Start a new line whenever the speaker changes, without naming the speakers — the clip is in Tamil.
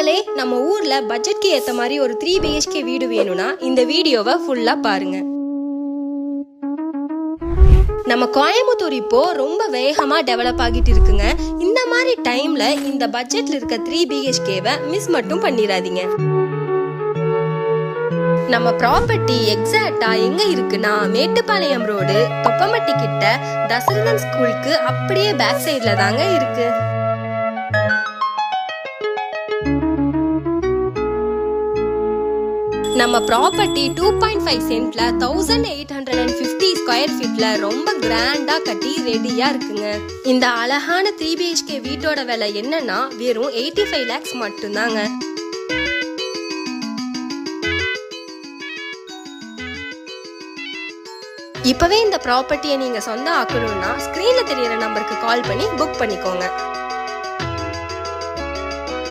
மக்களே நம்ம ஊர்ல பட்ஜெட்க்கு ஏத்த மாதிரி ஒரு த்ரீ பிஹெச்கே வீடு வேணும்னா இந்த வீடியோவை ஃபுல்லா பாருங்க. நம்ம கோயம்புத்தூர் இப்போ ரொம்ப வேகமா டெவலப் ஆகிட்டு இருக்குங்க. இந்த மாதிரி டைம்ல இந்த பட்ஜெட்ல இருக்க த்ரீ பிஹெச்கேவை மிஸ் மட்டும் பண்ணிடாதீங்க. நம்ம ப்ராப்பர்ட்டி எக்ஸாக்டா எங்க இருக்குன்னா மேட்டுப்பாளையம் ரோடு தொப்பமட்டி கிட்ட தசரதன் ஸ்கூலுக்கு அப்படியே பேக் சைட்ல தாங்க இருக்கு. நம்ம property two point five சென்ட்ல thousand eight hundred and fifty square ஃபீட்ல ரொம்ப கிராண்டா கட்டி ரெடியா இருக்குங்க. இந்த அழகான த்ரீ பிஹெச்கே வீட்டோட விலை என்னன்னா வெறும் எயிட்டி ஃபைவ் லேக்ஸ் மட்டும்தாங்க. இப்பவே இந்த ப்ராப்பர்ட்டியை நீங்க சொந்தம் ஆக்கணும்னா ஸ்கிரீன்ல தெரியற நம்பருக்கு கால் பண்ணி புக் பண்ணிக்கோங்க.